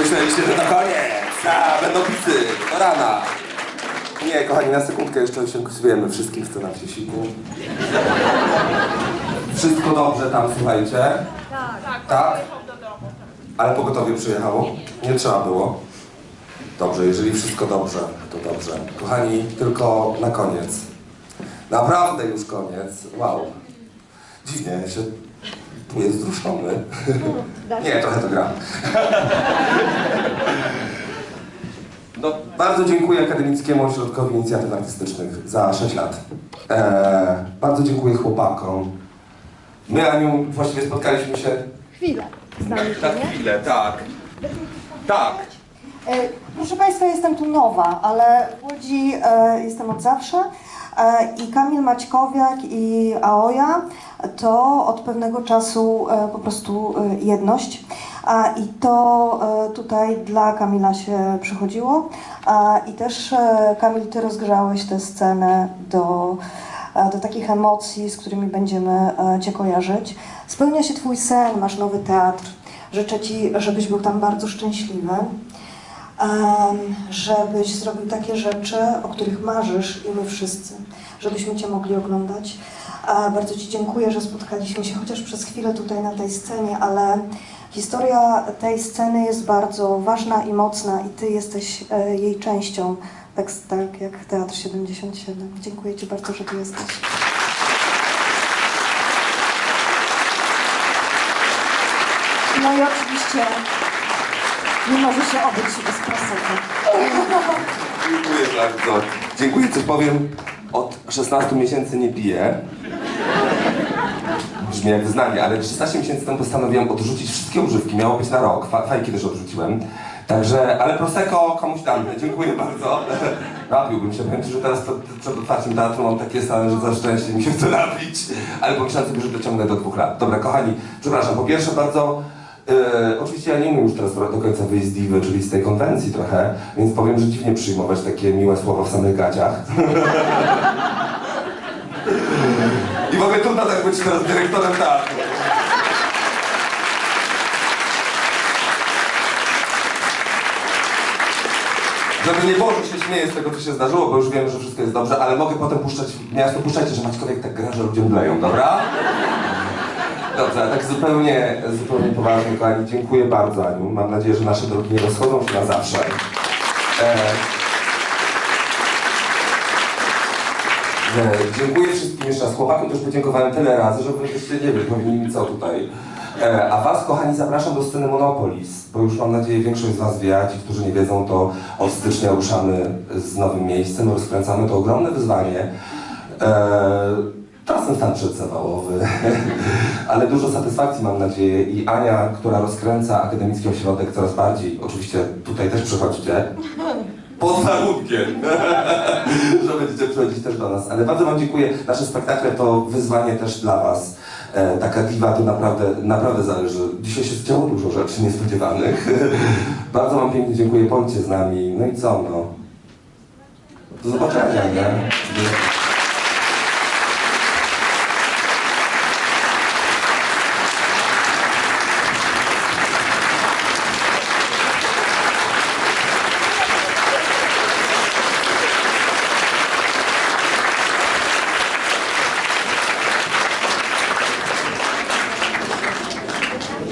Myśleliście, że to koniec. A, będą pisy. Do rana. Nie, kochani, na sekundkę jeszcze osiągniemy wszystkim scenach w siku. Wszystko dobrze tam, słuchajcie? Tak, Tak? domu. Ale pogotowie przyjechało? Nie trzeba było. Dobrze, jeżeli wszystko dobrze, to dobrze. Kochani, tylko na koniec. Naprawdę już koniec. Wow. Dziwnie się tu jest wzruszony. Nie, trochę to gram. No, bardzo dziękuję Akademickiemu Ośrodkowi Inicjatyw Artystycznych za 6 lat. Eee, bardzo dziękuję chłopakom. My, Aniu, właściwie spotkaliśmy się Chwilę. Znamy się, na chwilę, tak. Tak. E, Proszę Państwa, jestem tu nowa, ale w Łodzi e, jestem od zawsze i Kamil Maćkowiak i Aoja to od pewnego czasu e, po prostu e, jedność. I to e, tutaj dla Kamila się przychodziło. I też e, Kamil, Ty rozgrzałeś tę scenę do, e, do takich emocji, z którymi będziemy e, Cię kojarzyć. Spełnia się Twój sen, masz nowy teatr. Życzę Ci, żebyś był tam bardzo szczęśliwy żebyś zrobił takie rzeczy, o których marzysz i my wszyscy, żebyśmy Cię mogli oglądać. A bardzo Ci dziękuję, że spotkaliśmy się chociaż przez chwilę tutaj na tej scenie, ale historia tej sceny jest bardzo ważna i mocna i Ty jesteś e, jej częścią, tak, tak jak Teatr 77. Dziękuję Ci bardzo, że tu jesteś. No i oczywiście nie może się obyć bez prosecco. Dziękuję bardzo. Dziękuję, coś powiem. Od 16 miesięcy nie piję. Brzmi jak wyznanie, ale 16 miesięcy temu postanowiłem odrzucić wszystkie używki. Miało być na rok. Fa- Fajki też odrzuciłem. Także, ale Prosecco komuś dam. Dziękuję bardzo. Napiłbym się. Powiem że teraz przed otwarciem teatru mam takie stany, że za szczęście mi się chce napić. Ale pomyślałem sobie, że dociągnę do dwóch lat. Dobra, kochani, przepraszam. Po pierwsze bardzo... E, oczywiście ja nie umiem już teraz do końca wyjść z diwy, czyli z tej konwencji trochę, więc powiem, że dziwnie przyjmować takie miłe słowa w samych gaciach. I w ogóle trudno tak być teraz dyrektorem teatru. Żeby nie było, że się śmieję z tego, co się zdarzyło, bo już wiemy, że wszystko jest dobrze, ale mogę potem puszczać, miasto puszczajcie, że Maćkowiek tak gra, że ludziom mdleją, dobra? Dobrze, a tak zupełnie, zupełnie poważnie, kochani, dziękuję bardzo Aniu. Mam nadzieję, że nasze drogi nie rozchodzą się na zawsze. E, e, dziękuję wszystkim jeszcze raz. Chłopakom też podziękowałem tyle razy, że wy byście nie wiem, powinni co tutaj. E, a was, kochani, zapraszam do sceny Monopolis, bo już mam nadzieję większość z was wie, a ci, którzy nie wiedzą, to od stycznia ruszamy z nowym miejscem, rozkręcamy to ogromne wyzwanie. E, Czasem stan przedzawałowy, ale dużo satysfakcji mam nadzieję i Ania, która rozkręca Akademicki Ośrodek coraz bardziej, oczywiście tutaj też przychodźcie, pod warunkiem, że będziecie przychodzić też do nas, ale bardzo Wam dziękuję, nasze spektakle to wyzwanie też dla Was. E, taka diwa to naprawdę, naprawdę zależy. Dzisiaj się działo dużo rzeczy niespodziewanych. bardzo Wam pięknie dziękuję, bądźcie z nami, no i co no. Do zobaczenia, nie?